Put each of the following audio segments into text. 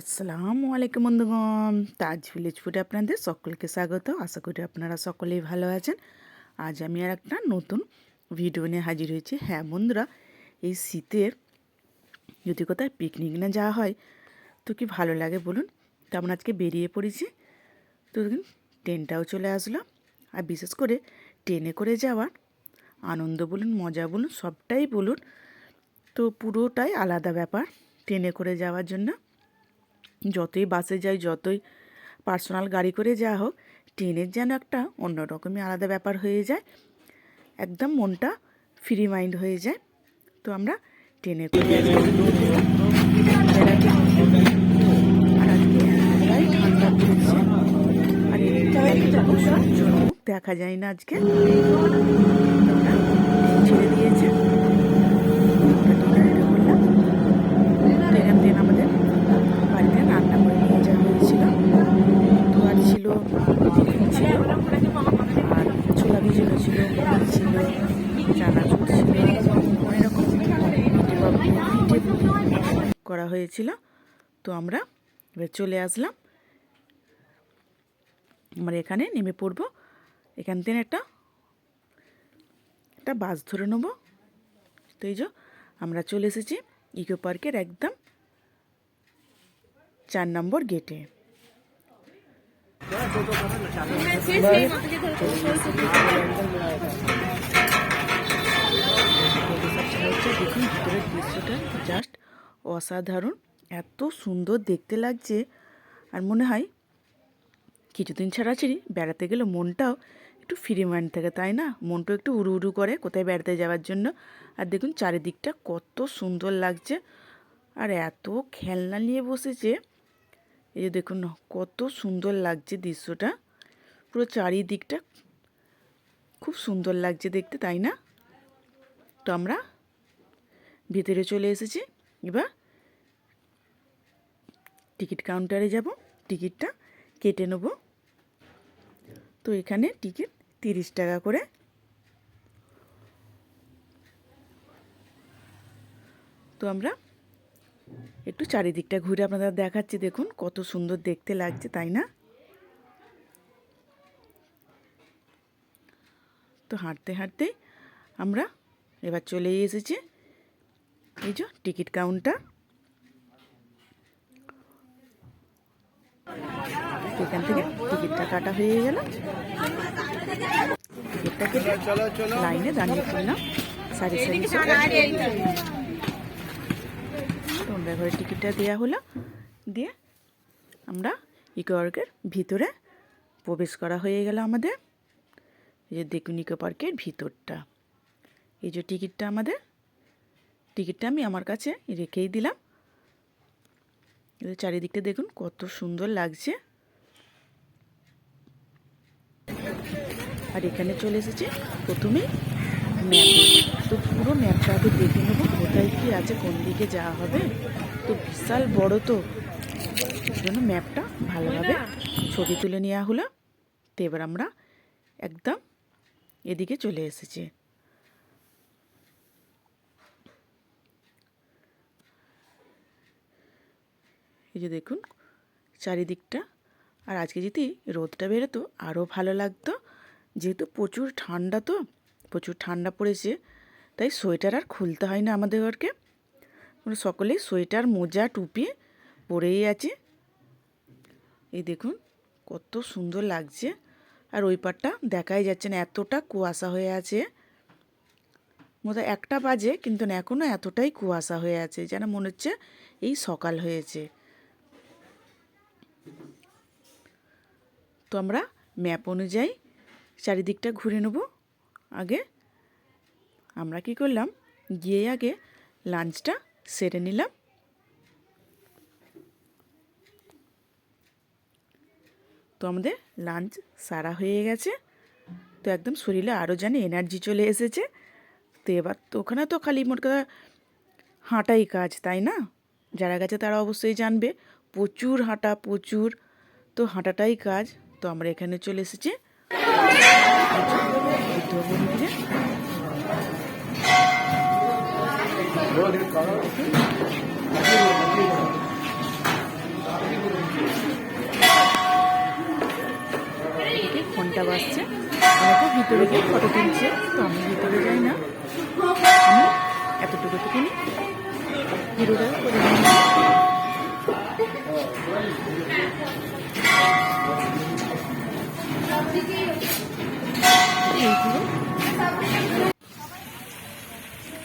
আসসালামু আলাইকুম বন্ধুগণ। তাজ ভিলেজ ফুডে আপনাদের সকলকে স্বাগত। আশা করি আপনারা সকলেই ভালো আছেন। আজ আমি আর একটা নতুন ভিডিও নিয়ে হাজির হয়েছি। হ্যাঁ বন্ধুরা, এই শীতের যদি কোথায় পিকনিক না যাওয়া হয়, তো কি ভালো লাগে বলুন? তো আমরা আজকে বেরিয়ে পড়েছি। তো ট্রেনটাও চলে আসলো। আর বিশেষ করে ট্রেনে করে যাওয়ার আনন্দ বলুন, মজা বলুন, সবটাই বলুন, তো পুরোটাই আলাদা ব্যাপার ট্রেনে করে যাওয়ার জন্য। যতই বাসে যাই যতই পার্সোনাল গাড়ি করে যাওয়া হোক ট্রেনের যেন একটা অন্যরকমই আলাদা ব্যাপার হয়ে যায়। একদম মনটা ফ্রি মাইন্ড হয়ে যায়। তো আমরা ট্রেনে করে দেখা যায় না আজকে। ছেড়ে দিয়েছে এখান থেকে আমাদের বাড়িতে রান্না করে নিয়ে যাওয়া হয়েছিল তো আর ছিল আর ছোলা ভিজানো ছিল মুড়ি ছিল, চানাচুর ছিল, অনেক রকম করা হয়েছিল। তো আমরা এবার চলে আসলাম। আমরা এখানে নেমে পড়ব। এখান থেকে একটা একটা বাস ধরে নেব। তো এই যে আমরা চলে এসেছি ইকো পার্কের একদম চার নম্বর গেটে। ভিতরের দৃশ্যটা জাস্ট অসাধারণ, এত সুন্দর দেখতে লাগছে। আর মনে হয় কিছুদিন ছাড়া ছিড়ি বেড়াতে গেলে মনটাও একটু ফ্রি মাইন্ড থাকে, তাই না? মনটাও একটু উড়ু উড়ু করে কোথায় বেড়াতে যাওয়ার জন্য। আর দেখুন, চারিদিকটা কত সুন্দর লাগছে। আর এত খেলনা নিয়ে বসেছে। এই যে দেখুন না, কত সুন্দর লাগছে দৃশ্যটা। পুরো চারিদিকটা খুব সুন্দর লাগছে দেখতে, তাই না? তো আমরা ভিতরে চলে এসেছি। এবার টিকিট কাউন্টারে যাব, টিকিটটা কেটে নেব। তো এখানে টিকিট তিরিশ টাকা করে। তো আমরা একটু চারিদিকটা ঘুরে আপনাদের দেখাচ্ছি, দেখুন কত সুন্দর দেখতে লাগছে, তাই না? তো হাঁটতে হাঁটতে আমরা এবার চলেই এসেছি। এই যে টিকিট কাউন্টার। এখান থেকে টিকিটটা কাটা হয়ে গেল। টিকিটটা কেটে লাইনে দাঁড়িয়ে পড়লাম সারি সারি তোমরা টিকিটটা দেওয়া হলো। দিয়ে আমরা ইকো পার্কের ভিতরে প্রবেশ করা হয়ে গেল আমাদের। এই যে দেখুন ইকো পার্কের ভিতরটা। এই যে টিকিটটা আমাদের। টিকিটটা আমি আমার কাছে রেখেই দিলাম। চারিদিকটা দেখুন কত সুন্দর লাগছে। আর এখানে চলে এসেছে প্রথমেই ম্যাপে। তো পুরো ম্যাপটা আগে দেখে নেব, কোথায় কী আছে, কোন দিকে যাওয়া হবে। তো বিশাল বড় তো। জন্য ম্যাপটা ভালোভাবে ছবি তুলে নেওয়া হলো তো এবার আমরা একদম এদিকে চলে এসেছি। এই যে দেখুন, চারিদিকটা। আর আজকে যদি রোদটা বেরোতো, আরও ভালো লাগতো। যেহেতু প্রচুর ঠান্ডা তো প্রচুর ঠান্ডা পড়েছে, তাই সোয়েটার আর খুলতে হয় না আমাদের ঘরকে। আমরা সকলেই সোয়েটার, মোজা, টুপি পরেই আছে। এই দেখুন, কত সুন্দর লাগছে। আর ওই পারটা দেখাই যাচ্ছে না, এতটা কুয়াশা হয়ে আছে। মতো একটা বাজে, কিন্তু না এখনও এতটাই কুয়াশা হয়ে আছে, যেন মনে হচ্ছে এই সকাল হয়েছে। তো আমরা ম্যাপ অনুযায়ী চারিদিকটা ঘুরে নেব। আগে আমরা কি করলাম? গিয়ে আগে লাঞ্চটা সেরে নিলাম। তো আমাদের লাঞ্চ সারা হয়ে গেছে। তো একদম শরীরে আরও যেন এনার্জি চলে এসেছে। তো এবার তো ওখানে তো খালি মোট কথা হাঁটাই কাজ, তাই না? যারা গেছে তারা অবশ্যই জানবে। প্রচুর হাঁটা, প্রচুর। তো হাঁটাটাই কাজ। তো আমরা এখানে চলে এসেছি। ফোনটা বাজছে। আমাকে ভিতরে গিয়ে ফটো তুলছে, তো আমি ভিতরে যাই না। আমি এতটুকু থেকে কিনি ভিডিওটা করে নিই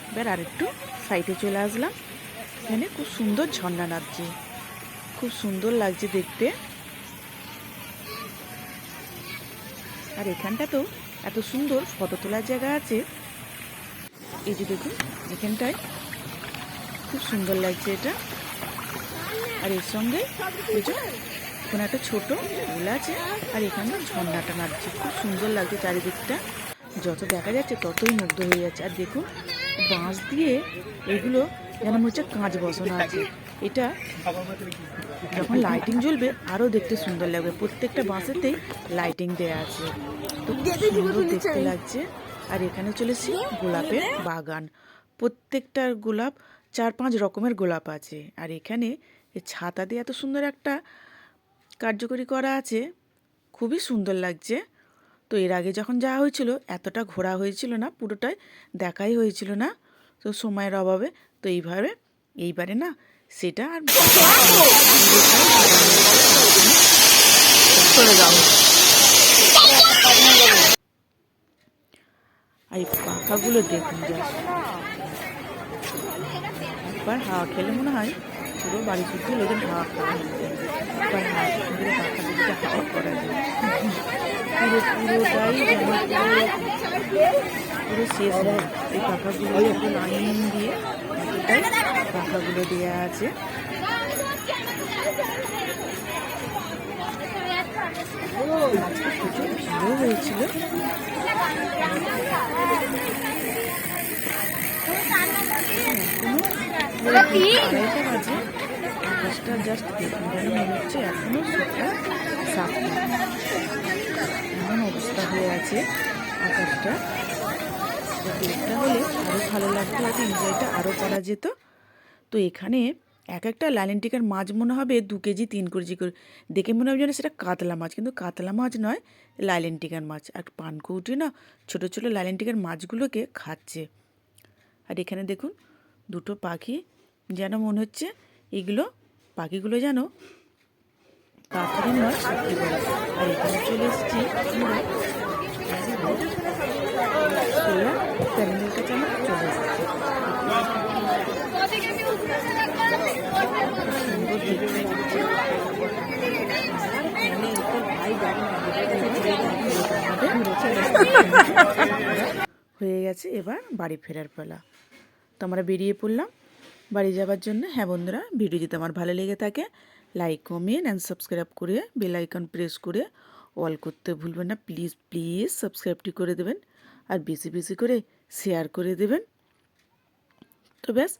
এবার আরেকটু সাইডে চলে আসলাম। এখানে খুব সুন্দর ঝর্ণা নাচছে খুব সুন্দর লাগছে দেখতে। আর এখানটা তো এত সুন্দর ফটো তোলার জায়গা আছে। এই যে দেখুন, এখানটায় খুব সুন্দর লাগছে এটা। আর এর সঙ্গে কোনো একটা ছোট ফুল আছে আর এখানে ঝর্ণাটা নাচছে খুব সুন্দর লাগছে চারিদিকটা। যত দেখা যাচ্ছে ততই মুগ্ধ হয়ে যাচ্ছে। আর দেখুন বাঁশ দিয়ে এগুলো যেন মনে হচ্ছে কাঁচ বসানো আছে। এটা যখন লাইটিং জ্বলবে আরও দেখতে সুন্দর লাগবে। প্রত্যেকটা বাঁশেতেই লাইটিং দেওয়া আছে। তো খুব সুন্দর দেখতে লাগছে। আর এখানে চলেছি গোলাপের বাগান। প্রত্যেকটা গোলাপ চার পাঁচ রকমের গোলাপ আছে। আর এখানে ছাতা দিয়ে এত সুন্দর একটা কার্যকরী করা আছে খুবই সুন্দর লাগছে। তো এর আগে যখন যাওয়া হয়েছিল এতটা ঘোরা হয়েছিল না পুরোটাই দেখাই হয়েছিল না। তো সময়ের অভাবে তো এইভাবে এইবারে না সেটা আর চলে যাও এই পাখাগুলো দেখুন জাস্ট। একবার হাওয়া খেলে মনে হয় পুরো বাড়ি শুদ্ধ লোকের হাওয়া খাওয়া হয়ে। হাওয়া হাওয়া করা যায়। পুরো পুরোটাই পুরো শেষ হয়। এই পাখাগুলো একটু লাইন দিয়ে এতটাই পাখাগুলো দেওয়া আছে। আজকে ভালো হয়েছিল। বাজে। জাস্ট দেখুন যেন মনে হচ্ছে এখনও সকাল সাতটা এমন অবস্থা হয়ে আছে আকাশটা। তো দেড়টা হলে আরও ভালো লাগতো, হয়তো এনজয়টা আরও করা যেত। তো এখানে এক একটা লাইলেন্টিকার মাছ মনে হবে দু কেজি, তিন কেজি করে। দেখে মনে হবে যেন সেটা কাতলা মাছ, কিন্তু কাতলা মাছ নয় লাইলেন্টিকার মাছ। আর পানকৌটি না, ছোটো ছোটো লাইলেন্টিকার মাছগুলোকে খাচ্ছে। আর এখানে দেখুন, দুটো পাখি যেন মনে হচ্ছে এগুলো পাখিগুলো যেন সত্যি আর এখানে চলে এসেছি চলে সুন্দর হয়ে গেছে এবার বাড়ি ফেরার পালা। তো আমরা বেরিয়ে পড়লাম। বাড়ি যাবার জন্য। হ্যাঁ বন্ধুরা, ভিডিও যদি আমার ভালো লেগে থাকে লাইক কমেন্ট অ্যান্ড সাবস্ক্রাইব করে বেল আইকন প্রেস করে অল করতে ভুলবেন না। প্লিজ প্লিজ সাবস্ক্রাইবটি করে দেবেন আর বেশি বেশি করে শেয়ার করে দেবেন। তো ব্যাস